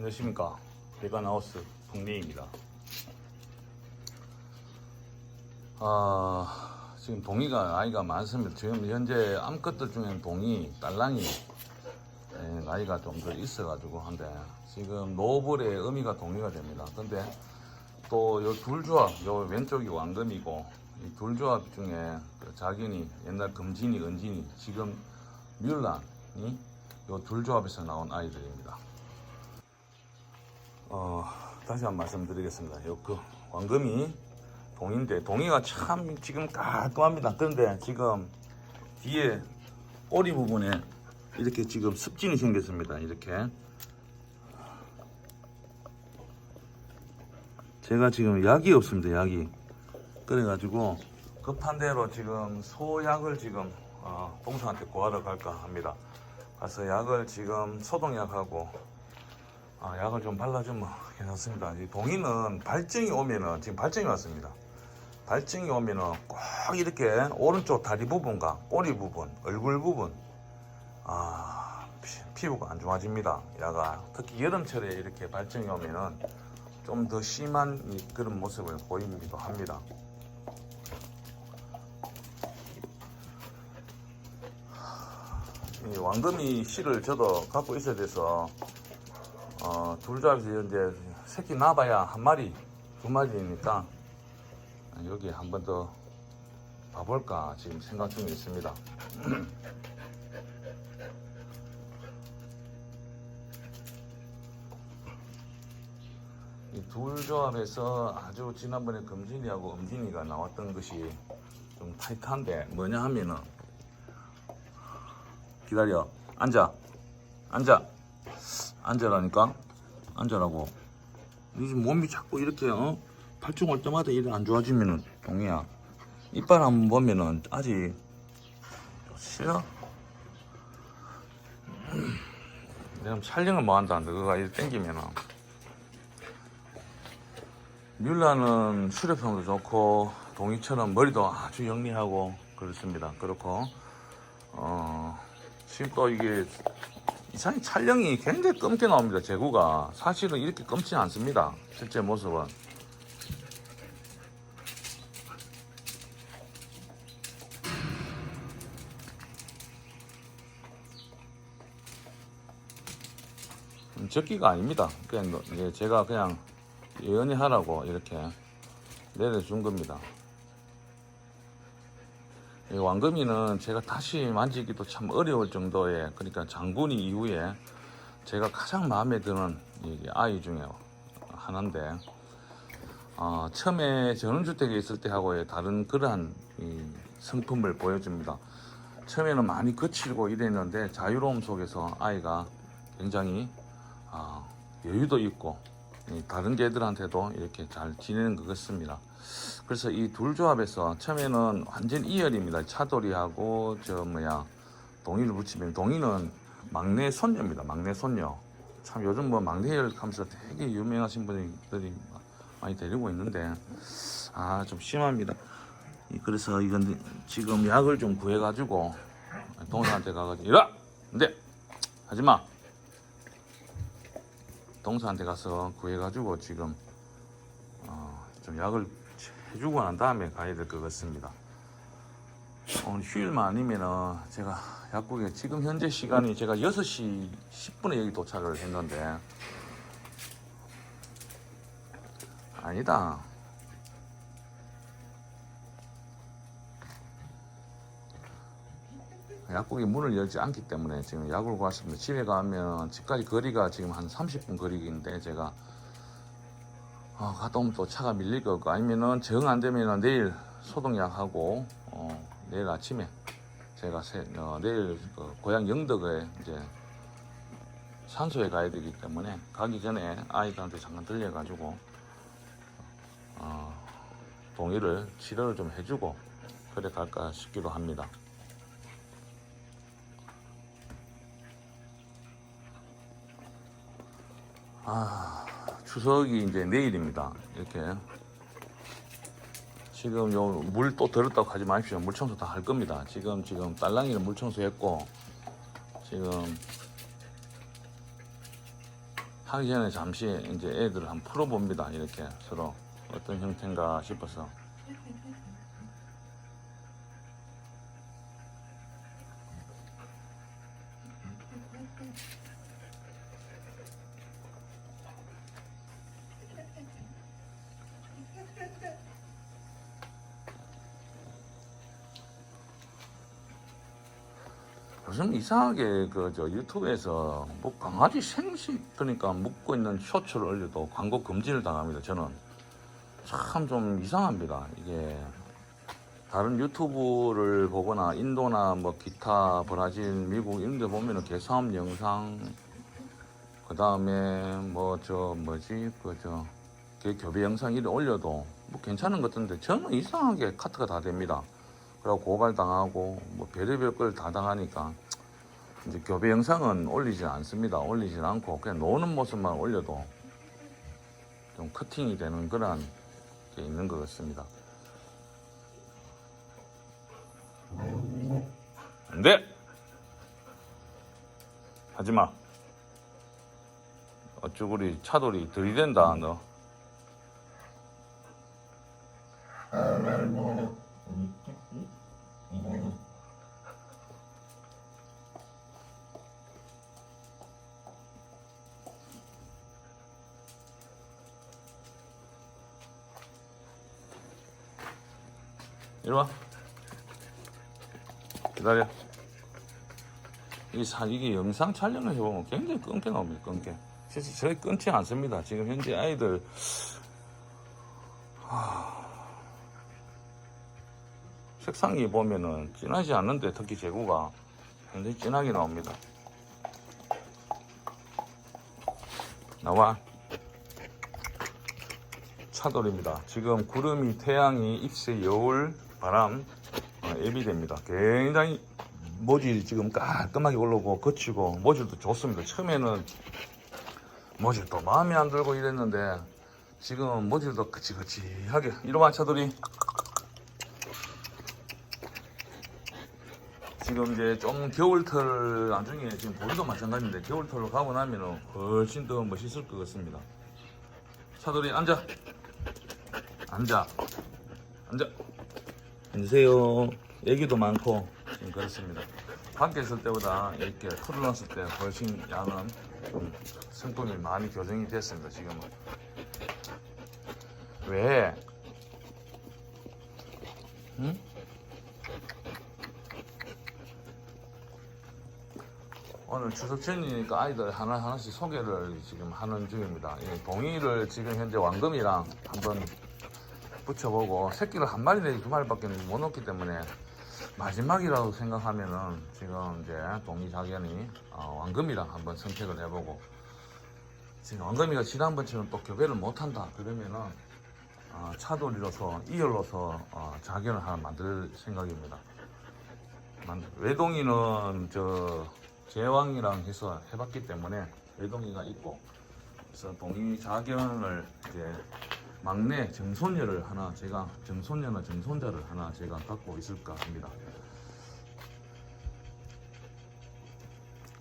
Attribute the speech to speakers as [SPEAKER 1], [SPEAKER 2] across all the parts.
[SPEAKER 1] 안녕하십니까. 베가나우스 동네입니다. 아 지금 동이가 나이가 많습니다. 지금 현재 암컷들 중에는 동이 딸랑이 예, 나이가 좀 더 있어 가지고 한데 지금 노블의 의미가 동의가 됩니다. 근데 또 요 둘 조합 요 왼쪽이 왕금이고 이 둘 조합 중에 그 자균이 옛날 금진이 은진이 지금 뮬란이 요 둘 조합에서 나온 아이들입니다 어, 다시 한 번 말씀드리겠습니다. 요 그 왕금이 동인데 동이가 참 지금 깔끔합니다. 그런데 지금 뒤에 꼬리 부분에 이렇게 지금 습진이 생겼습니다. 이렇게 제가 지금 약이 없습니다. 약이 그래가지고 급한 대로 지금 소약을 지금 어, 동서한테 구하러 갈까 합니다. 가서 약을 지금 소독약하고 아, 약을 좀 발라주면 괜찮습니다. 이 동이는 발정이 오면은 지금 발정이 왔습니다. 발정이 오면은 꼭 이렇게 오른쪽 다리 부분과 꼬리 부분, 얼굴 부분, 아 피, 부가안 좋아집니다. 야가 특히 여름철에 이렇게 발정이 오면은 좀 더 심한 이 그런 모습을 보이기도 합니다. 이 왕금이 씨를 저도 갖고 있어야 돼서 어, 둘 잡에서 이제 새끼 낳아봐야 한 마리, 두 마리니까 여기 한 번 더 봐볼까 지금 생각 중에 있습니다. 이둘 조합에서 아주 지난번에 금진이하고 음진이가 나왔던 것이 좀 타이트한데 뭐냐 하면은 기다려. 앉아. 앉아 앉으라니까? 앉으라고. 니 지금 몸이 자꾸 이렇게 어? 발중 올 때마다 이래 안 좋아지면은 동이야. 이빨 한번 보면은 아직 싫어? 내가 촬영을 뭐 한다는데 그거가 이렇게 땡기면은. 뮬라는 수렵성도 좋고 동이처럼 머리도 아주 영리하고 그렇습니다. 그렇고 어 지금 또 이게 이상히 촬영이 굉장히 검게 나옵니다. 제구가 사실은 이렇게 검지 않습니다. 실제 모습은. 음, 적기가 아닙니다. 그냥 너- 이게 제가 그냥 예언이 하라고 이렇게 내려준 겁니다. 이 왕금이는 제가 다시 만지기도 참 어려울 정도의 그러니까 장군이 이후에 제가 가장 마음에 드는 이 아이 중에 하나인데 어, 처음에 전원주택에 있을 때하고의 다른 그러한 이 성품을 보여줍니다. 처음에는 많이 거칠고 이랬는데 자유로움 속에서 아이가 굉장히 어, 여유도 있고 이 다른 개들한테도 이렇게 잘 지내는 것 같습니다. 그래서 이 둘 조합에서 처음에는 완전 이열입니다. 차돌이하고 저 뭐야 동이를 붙이면 동이는 막내 손녀입니다. 막내 손녀. 참 요즘 뭐 막내열 하면서 되게 유명하신 분들이 많이 데리고 있는데 아 좀 심합니다. 이- 그래서 이건 지금 약을 좀 구해가지고 동사한테 가가지고 이라 근데 하지마 동사한테 가서 구해가지고 지금 어, 좀 약을 해주고 난 다음에 가야 될 것 같습니다. 오늘 휴일만 아니면은 제가 약국에 지금 현재 시간이 제가 6시 10분에 여기 도착을 했는데 아니다. 약국이 문을 열지 않기 때문에 지금 약을 구했습니다. 집에 가면 집까지 거리가 지금 한 30분 거리인데 제가 어, 갔다 오면 또 차가 밀릴 것 같고 아니면은 정 안 되면은 내일 소독약하고 어, 내일 아침에 제가 새, 어, 내일 그 고향 영덕에 이제 산소에 가야 되기 때문에 가기 전에 아이들한테 잠깐 들려가지고 어, 동의를 치료를 좀 해주고 그래 갈까 싶기도 합니다. 아, 추석이 이제 내일입니다. 이렇게. 지금 요 물 또 들었다고 하지 마십시오. 물 청소 다 할 겁니다. 지금, 지금 딸랑이는 물 청소했고, 지금 하기 전에 잠시 이제 애들을 한번 풀어봅니다. 이렇게 서로 어떤 형태인가 싶어서. 요즘 이상하게 그 저 유튜브에서 뭐 강아지 생식 그러니까 묶고 있는 쇼츠를 올려도 광고 금지를 당합니다. 저는 참 좀 이상합니다. 이게 다른 유튜브를 보거나 인도나 뭐 기타 브라질 미국 이런 데 보면은 개사업 영상 그 다음에 뭐 저 뭐지 그 저 교배 영상 이런 올려도 뭐 괜찮은 것 같은데 저는 이상하게 카트가 다 됩니다. 그리고 고발 당하고 뭐 별의별 걸 다 당하니까 이제 교배 영상은 올리지 않습니다. 올리지 않고 그냥 노는 모습만 올려도 좀 커팅이 되는 그런 게 있는 것 같습니다. 안 돼! 하지 마. 어쭈구리 차돌이 들이댄다, 너. 이리 와. 기다려. 이 사, 이게 영상 촬영을 해보면 굉장히 끊겨 나옵니다, 끊겨. 실제 저희 끊지 않습니다. 지금 현재 아이들, 하... 색상이 보면은 진하지 않는데 특히 제구가 굉장히 진하게 나옵니다. 나와. 차돌입니다. 지금 구름이, 태양이, 입새, 여울, 바람, 어, 예비됩니다. 굉장히 모질이 지금 깔끔하게 올라오고 거치고 모질도 좋습니다. 처음에는 모질도 마음에 안 들고 이랬는데 지금 모질도 거치거치하게 이러면 차돌이 지금 이제 좀 겨울털 나중에 지금 보리도 마찬가지인데 겨울털로 가고 나면은 훨씬 더 멋있을 것 같습니다. 차돌이 앉아. 앉아. 앉아. 앉으세요. 애기도 많고 지금 그렇습니다. 밖에 있을 때보다 이렇게 풀어놨을 때 훨씬 양은 좀 성품이 많이 교정이 됐습니다. 지금은. 왜? 응? 오늘 추석 전이니까 아이들 하나하나씩 소개를 지금 하는 중입니다. 이 동의를 지금 현재 왕금이랑 한번 붙여보고 새끼를 한 마리 내지 두 마리밖에 못 넣기 때문에 마지막이라고 생각하면은 지금 이제 동의 자견이 어, 왕금이랑 한번 선택을 해보고 지금 왕금이가 지난번처럼 또 교배를 못한다 그러면은 어, 차돌이로서 이열로서 어, 자견을 하나 만들 생각입니다. 만- 외동이는 저 제왕이랑 해서 해봤기 때문에 외동이가 있고 그래서 동의 자견을 이제 막내 정손녀를 하나 제가 정손녀나 정손자를 하나 제가 갖고 있을까 합니다.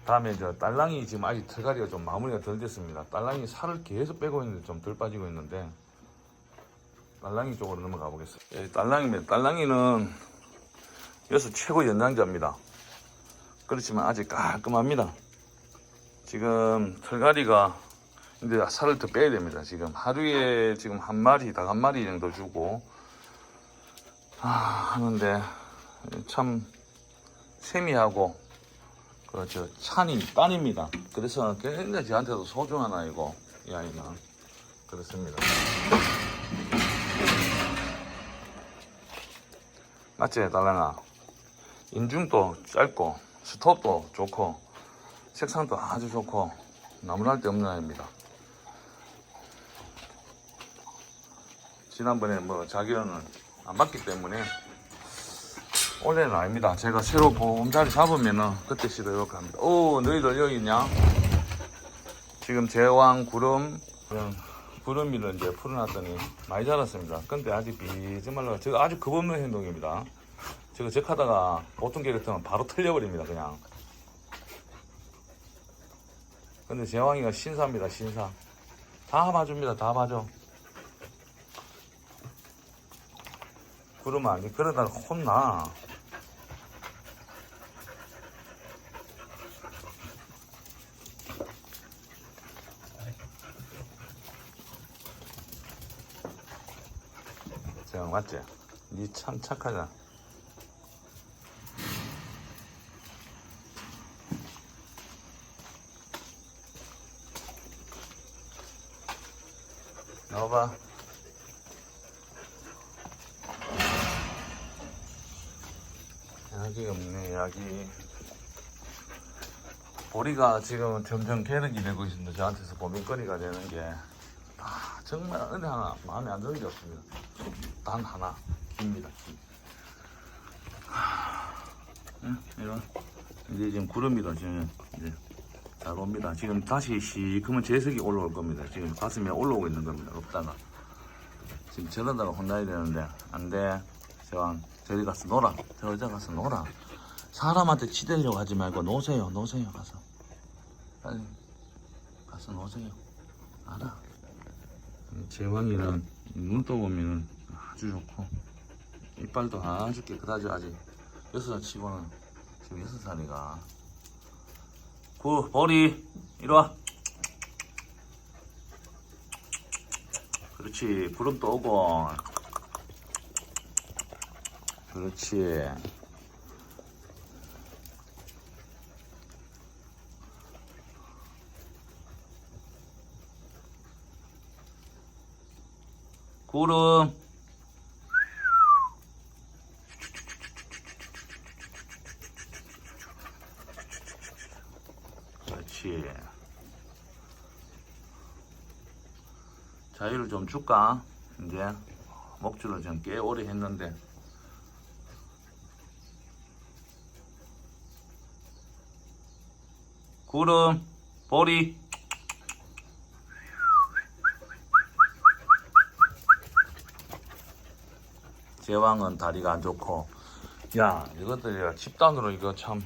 [SPEAKER 1] 다음에 저 딸랑이 지금 아직 털갈이가 좀 마무리가 덜 됐습니다. 딸랑이 살을 계속 빼고 있는데 좀 덜 빠지고 있는데 딸랑이 쪽으로 넘어가 보겠습니다. 예, 딸랑이입니다. 딸랑이는 여기서 최고 연장자입니다. 그렇지만 아직 깔끔합니다. 지금 털갈이가 근데 살을 더 빼야 됩니다. 지금 하루에 지금 한 마리, 닭 한 마리 정도 주고 아, 하는데 참 세미하고 그저 찬이 딴입니다. 그래서 굉장히 저한테도 소중한 아이고 이 아이는 그렇습니다. 맞지, 달랑아? 인중도 짧고 스톱도 좋고 색상도 아주 좋고 나무랄 데 없는 아이입니다. 지난번에 뭐 자기는 안 받기 때문에 올해는 아닙니다. 제가 새로 보험자리 잡으면은 그때 시도해볼까 합니다. 오, 너희들 여기 있냐? 지금 제왕 구름, 그런 구름이를 이제 풀어놨더니 많이 자랐습니다. 근데 아직 말라고. 저거 아주 겁없는 행동입니다. 저거 적하다가 보통 개 같으면 바로 털려버립니다, 그냥. 근데 제왕이가 신사입니다 신사 다 봐줍니다 다 봐줘 그러면 아니 그러다 혼나 제왕 맞지? 니 참 착하잖아 나와봐. 약이 없네, 약이. 보리가 지금 점점 개력이 되고 있습니다. 저한테서 고민거리가 되는 게. 아, 정말 어느 하나 마음에 안 드는 게 없습니다. 단 하나. 깁니다, 응, 이런. 이제 지금 구름이다, 지금. 이제. 잘 옵니다. 지금 다시 시커먼 재석이 올라올 겁니다. 지금 가슴에 올라오고 있는 겁니다. 없다가. 지금 저러다가 혼나야 되는데, 안 돼. 제왕, 저리 가서 놀아. 저 여자 가서 놀아. 사람한테 치대려고 하지 말고 노세요, 노세요, 가서. 빨리. 가서 노세요. 알아. 제왕이는 눈 떠보면 아주 좋고, 이빨도 아주 깨끗하죠, 아직. 여섯 살 치고는 지금 여섯 살이가. 구, 버리, 이리 와. 그렇지, 구름도 오고. 그렇지. 구름. 그렇지. 자유를 좀 줄까? 이제 목줄을 좀 꽤 오래 했는데. 구름, 보리. 제왕은 다리가 안 좋고. 야, 이것들이 집단으로 이거 참